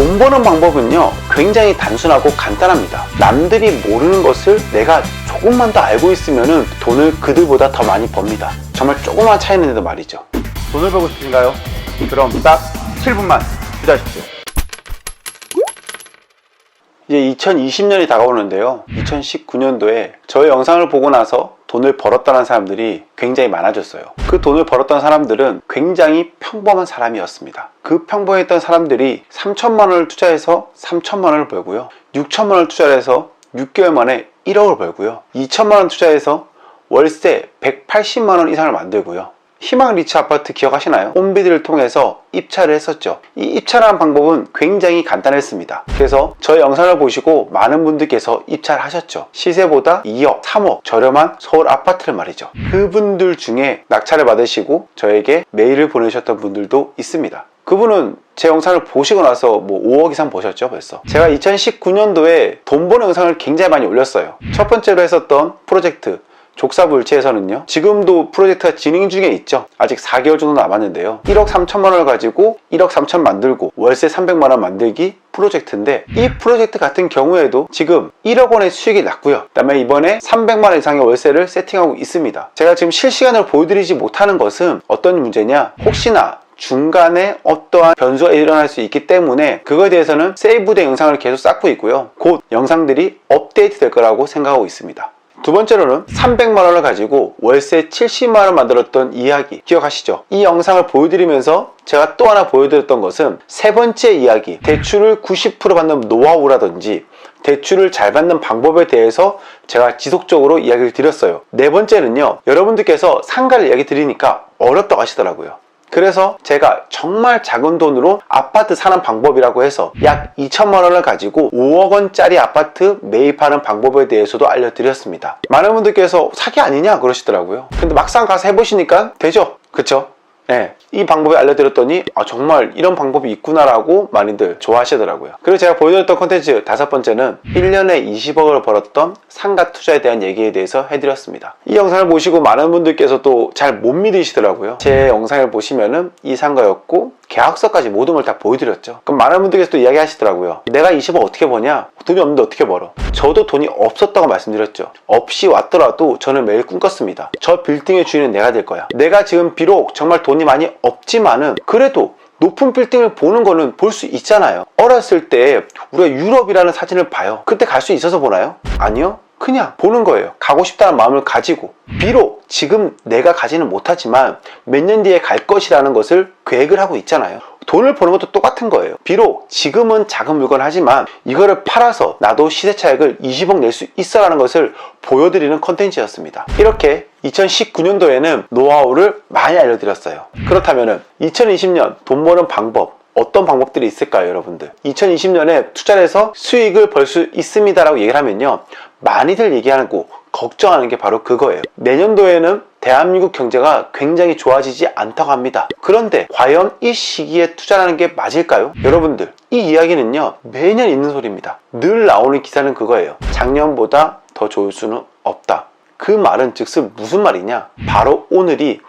돈 버는 방법은요, 굉장히 단순하고 간단합니다. 남들이 모르는 것을 내가 조금만 더 알고 있으면 돈을 그들보다 더 많이 법니다. 정말 조그만 차이는데도 말이죠. 돈을 벌고 싶으신가요? 그럼 딱 7분만 투자하십시오. 이제 2020년이 다가오는데요. 2019년도에 저의 영상을 보고 나서 돈을 벌었다는 사람들이 굉장히 많아졌어요. 그 돈을 벌었던 사람들은 굉장히 평범한 사람이었습니다. 그 평범했던 사람들이 3천만 원을 투자해서 3천만 원을 벌고요. 6천만 원을 투자해서 6개월 만에 1억을 벌고요. 2천만 원 투자해서 월세 180만 원 이상을 만들고요. 희망 리치 아파트 기억하시나요? 홈비드를 통해서 입찰을 했었죠. 이 입찰하는 방법은 굉장히 간단했습니다. 그래서 저의 영상을 보시고 많은 분들께서 입찰하셨죠. 시세보다 2억, 3억 저렴한 서울 아파트를 말이죠. 그분들 중에 낙찰을 받으시고 저에게 메일을 보내주셨던 분들도 있습니다. 그분은 제 영상을 보시고 나서 뭐 5억 이상 보셨죠 벌써 제가 2019년도에 돈 버는 영상을 굉장히 많이 올렸어요 첫 번째로 했었던 프로젝트 족사불치에서는요 지금도 프로젝트가 진행 중에 있죠. 아직 4개월 정도 남았는데요. 1억 3천만 원을 가지고 1억 3천 만들고 월세 300만 원 만들기 프로젝트인데 이 프로젝트 같은 경우에도 지금 1억 원의 수익이 났고요. 그 다음에 이번에 300만 원 이상의 월세를 세팅하고 있습니다. 제가 지금 실시간으로 보여드리지 못하는 것은 어떤 문제냐? 혹시나 중간에 어떠한 변수가 일어날 수 있기 때문에 그거에 대해서는 세이브된 영상을 계속 쌓고 있고요. 곧 영상들이 업데이트 될 거라고 생각하고 있습니다 두 번째로는 300만 원을 가지고 월세 70만 원 만들었던 이야기 기억하시죠? 이 영상을 보여드리면서 제가 또 하나 보여드렸던 것은 세 번째 이야기. 대출을 90% 받는 노하우라든지 대출을 잘 받는 방법에 대해서 제가 지속적으로 이야기를 드렸어요. 네 번째는요 여러분들께서 상가를 이야기 드리니까 어렵다고 하시더라고요 그래서 제가 정말 작은 돈으로 아파트 사는 방법이라고 해서 약 2천만 원을 가지고 5억 원짜리 아파트 매입하는 방법에 대해서도 알려드렸습니다. 많은 분들께서 사기 아니냐 그러시더라고요. 근데 막상 가서 해보시니까 되죠. 그쵸? 네, 이 방법을 알려드렸더니 아, 정말 이런 방법이 있구나라고 많이들 좋아하시더라고요. 그리고 제가 보여드렸던 컨텐츠 다섯 번째는 1년에 20억을 벌었던 상가 투자에 대한 얘기에 대해서 해드렸습니다. 이 영상을 보시고 많은 분들께서 또 잘 못 믿으시더라고요. 제 영상을 보시면은 이 상가였고 계약서까지 모든 걸 다 보여드렸죠. 그럼 많은 분들께서 또 이야기하시더라고요. 내가 20억 어떻게 버냐? 돈이 없는데 어떻게 벌어? 저도 돈이 없었다고 말씀드렸죠. 없이 왔더라도 저는 매일 꿈꿨습니다. 저 빌딩의 주인은 내가 될 거야. 내가 지금 비록 정말 돈이 많이 없지만은 그래도 높은 빌딩을 보는 거는 볼 수 있잖아요. 어렸을 때 우리가 유럽이라는 사진을 봐요. 그때 갈 수 있어서 보나요? 아니요. 그냥 보는 거예요. 가고 싶다는 마음을 가지고. 비록 지금 내가 가지는 못하지만 몇 년 뒤에 갈 것이라는 것을 계획을 하고 있잖아요. 돈을 버는 것도 똑같은 거예요. 비록 지금은 작은 물건 하지만 이거를 팔아서 나도 시세 차익을 20억 낼 수 있어라는 것을 보여드리는 컨텐츠였습니다. 이렇게 2019년도에는 노하우를 많이 알려드렸어요. 그렇다면 2020년 돈 버는 방법 어떤 방법들이 있을까요, 여러분들? 2020년에 투자를 해서 수익을 벌 수 있습니다라고 얘기를 하면요. 많이들 얘기하고 걱정하는 게 바로 그거예요. 내년도에는 대한민국 경제가 굉장히 좋아지지 않다고 합니다. 그런데 과연 이 시기에 투자하는 게 맞을까요? 여러분들, 이 이야기는요, 매년 있는 소리입니다. 늘 나오는 기사는 그거예요. 작년보다 더 좋을 수는 없다. 그 말은 즉슨 무슨 말이냐? 바로 오늘이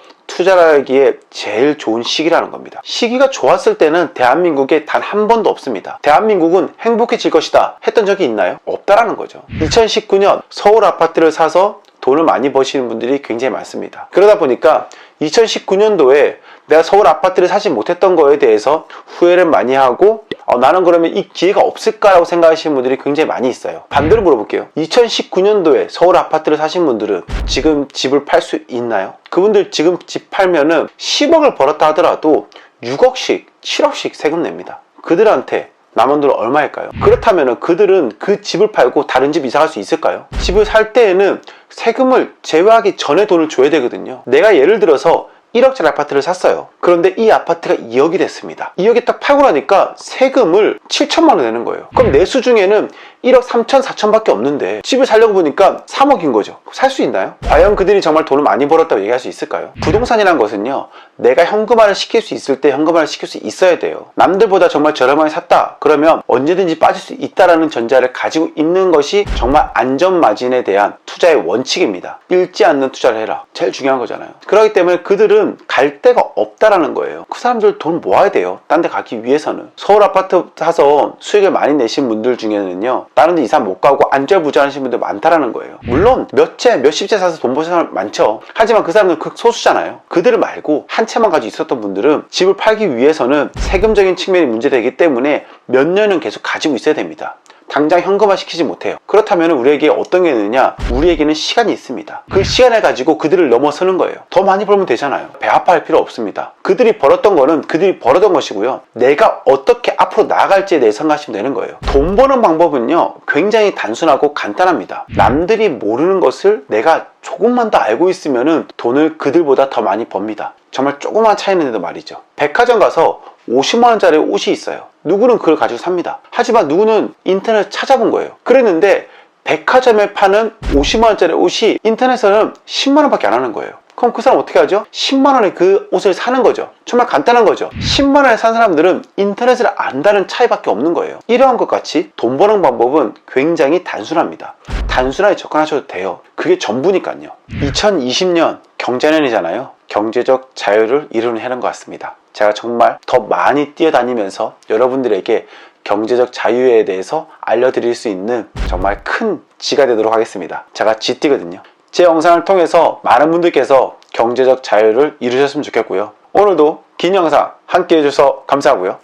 투자하기에 제일 좋은 시기라는 겁니다. 시기가 좋았을 때는 대한민국에 단 한 번도 없습니다. 대한민국은 행복해질 것이다 했던 적이 있나요? 없다라는 거죠. 2019년 서울 아파트를 사서 돈을 많이 버시는 분들이 굉장히 많습니다. 그러다 보니까 2019년도에 내가 서울 아파트를 사지 못했던 거에 대해서 후회를 많이 하고 어, 나는 그러면 이 기회가 없을까라고 생각하시는 분들이 굉장히 많이 있어요. 반대로 물어볼게요. 2019년도에 서울 아파트를 사신 분들은 지금 집을 팔 수 있나요? 그분들 지금 집 팔면은 10억을 벌었다 하더라도 6억씩, 7억씩 세금 냅니다. 그들한테 남은 돈 얼마일까요? 그렇다면 그들은 그 집을 팔고 다른 집 이사 갈 수 있을까요? 집을 살 때에는 세금을 제외하기 전에 돈을 줘야 되거든요. 내가 예를 들어서 1억짜리 아파트를 샀어요. 그런데 이 아파트가 2억이 됐습니다. 2억이 딱 팔고 나니까 세금을 7천만 원 내는 거예요. 그럼 내수 중에는 1억 3천, 4천밖에 없는데 집을 살려고 보니까 3억인 거죠. 살 수 있나요? 과연 그들이 정말 돈을 많이 벌었다고 얘기할 수 있을까요? 부동산이란 것은요. 내가 현금화를 시킬 수 있을 때 현금화를 시킬 수 있어야 돼요. 남들보다 정말 저렴하게 샀다. 그러면 언제든지 빠질 수 있다라는 전자를 가지고 있는 것이 정말 안전 마진에 대한 투자의 원칙입니다. 잃지 않는 투자를 해라. 제일 중요한 거잖아요. 그렇기 때문에 그들은 갈 데가 없다라는 거예요. 그 사람들 돈 모아야 돼요. 딴 데 가기 위해서는. 서울 아파트 사서 수익을 많이 내신 분들 중에는요. 다른 데 이상 못 가고 안절부절하신 분들 많다라는 거예요. 물론 몇 채, 몇십 채 사서 돈 버는 사람 많죠. 하지만 그 사람들은 극소수잖아요. 그들을 말고 한 채만 가지고 있었던 분들은 집을 팔기 위해서는 세금적인 측면이 문제되기 때문에 몇 년은 계속 가지고 있어야 됩니다. 당장 현금화 시키지 못해요. 그렇다면 우리에게 어떤 게 있느냐? 우리에게는 시간이 있습니다. 그 시간을 가지고 그들을 넘어서는 거예요. 더 많이 벌면 되잖아요. 배 아파할 필요 없습니다. 그들이 벌었던 거는 그들이 벌었던 것이고요. 내가 어떻게 앞으로 나아갈지에 대해 생각하시면 되는 거예요. 돈 버는 방법은요, 굉장히 단순하고 간단합니다. 남들이 모르는 것을 내가 조금만 더 알고 있으면은 돈을 그들보다 더 많이 법니다. 정말 조그만 차이는데도 말이죠. 백화점 가서 50만원짜리 옷이 있어요. 누구는 그걸 가지고 삽니다. 하지만 누구는 인터넷 찾아본 거예요. 그랬는데 백화점에 파는 50만원짜리 옷이 인터넷에서는 10만원밖에 안 하는 거예요. 그럼 그 사람 어떻게 하죠? 10만원에 그 옷을 사는 거죠. 정말 간단한 거죠. 10만원에 산 사람들은 인터넷을 안다는 차이밖에 없는 거예요. 이러한 것 같이 돈 버는 방법은 굉장히 단순합니다. 단순하게 접근하셔도 돼요. 그게 전부니까요. 2020년 경제년이잖아요. 경제적 자유를 이루는 해는 것 같습니다. 제가 정말 더 많이 뛰어다니면서 여러분들에게 경제적 자유에 대해서 알려드릴 수 있는 정말 큰 지가 되도록 하겠습니다. 제가 쥐띠거든요. 제 영상을 통해서 많은 분들께서 경제적 자유를 이루셨으면 좋겠고요. 오늘도 긴 영상 함께 해주셔서 감사하고요.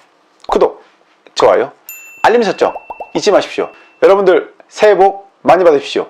구독, 좋아요, 알림 설정 잊지 마십시오. 여러분들 새해 복 많이 받으십시오.